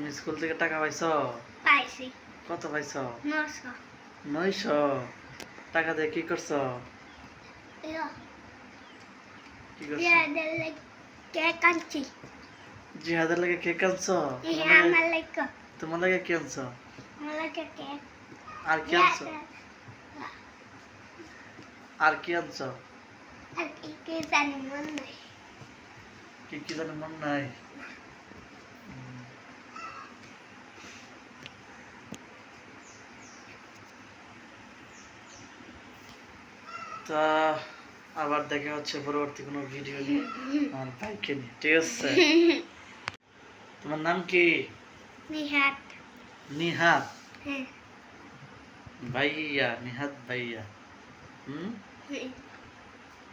তুমি স্কুল থেকে টাকা পাইছ? পাইছি। কত পাইছ? নশো নয়শ? টাকা দিয়ে কি করছ? কি করছ? ইয়াদের লাইক কেক আনছি। জিহাদের লাগে আনছ? আমার লাগে- তোমার লাগে কি আনছ? আমার লাইক কেক। আর কি আনছ? আর কি আনছ? আর কি কি জানি মন নাই। কি কি জানি মন নাই? তা আবার দেখা হচ্ছে পরবর্তী কোনো ভিডিও নিয়ে। আমার ভাইকে নিয়ে ঠিক আছে? তোমার নাম কি? নিহাত। নিহাত? হ্যাঁ। ভাইয়া নিহাত ভাইয়া। হুম? হুম।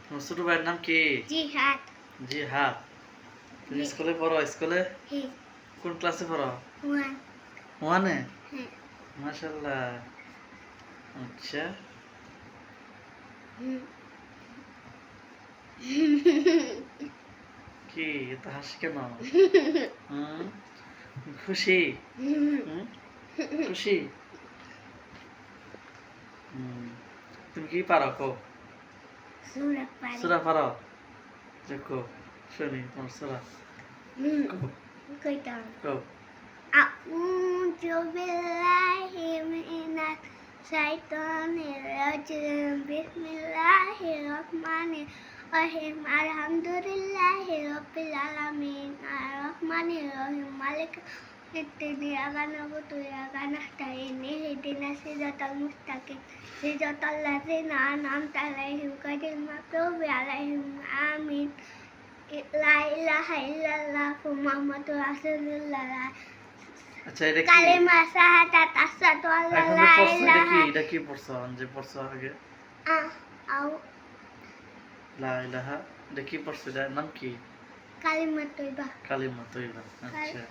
তোমার ছোট ভাইয়ের নাম কি? জিহাদ। জিহাদ। তুমি স্কুলে পড়ো স্কুলে? কোন ক্লাসে পড়ো? ওয়ান। হ্যাঁ। মাশাল্লাহ আচ্ছা। কি? এত হাসি কেন? খুশি? খুশি? তুমি কি পারো? কো সুরা পারো? দেখো শুনি তোমার সুরা। কো কইতাম। কো আউযু বিল শাইতানির রাজিম বিসমিল্লাহির রহমানির রহিম। আলহামদুলিল্লাহি রব্বিল আলামিন। আর রহমানির রহিম। মালিক ইত্তিনি আগানা বুতু আগানা তাইনি। হিদিনা সিজাতাল মুস্তাকিম। সিজাতাল লাযিনা আনআমতা আলাইহিম গায়রিল মাগদুবি আলাইহিম। আমিন। লা ইলাহা ইল্লাল্লাহু মুহাম্মাদুর রাসূলুল্লাহ। আচ্ছা এটা কি? কালিমা শাহাদাত আসাদু আল্লাহ ইলাহা এটা কি? পড়ছো? যে পড়ছো আগে? আও। লা ইলাহা এটা কি পড়ছো? এটার নাম কি? কালিমা তৈবা কালিমা তৈবা আচ্ছা।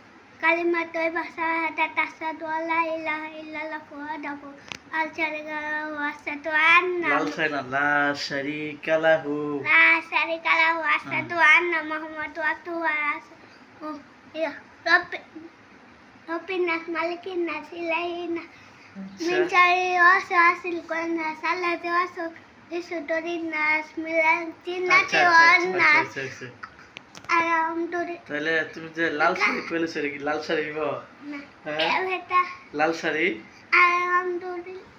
কালিমা তৈবা শাহাদাত আসাদু আল্লাহ ইলাহা ইল্লাল্লাহ ওয়াহদাহু লা শারীকা লাহু আসাদু আন্না লাল ছাই লা শারিকা লাহু। লা শারীকা লাহু আসাদু আন্না মুহাম্মাদু আবদুহু ওয়া রাসূলুহু ইয়া রব্বি রব্বিন নাস মালিকিন নাস ইলাহিন নাস من আচ্ছা شر وسواس الخناس الذي يوسوس في صدور الناس من الجنة আচ্ছা আচ্ছা, আচ্ছা والناس আচ্ছা আচ্ছা الحمد لله তাহলে তুমি যে লাল শাড়ি পেলেছো কি লাল শাড়ি গো হ্যাঁ এটা লাল শাড়ি আলহামদুলিল্লাহ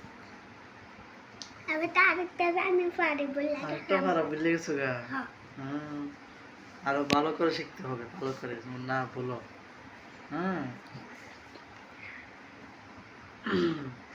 আমি তো আরেকটা জানি পারি বলে আরেকটা ভালো বুঝলে গেছো গা হ্যাঁ। হুম আরো ভালো করে শিখতে হবে ভালো করে যেমন না বলো হুম mm.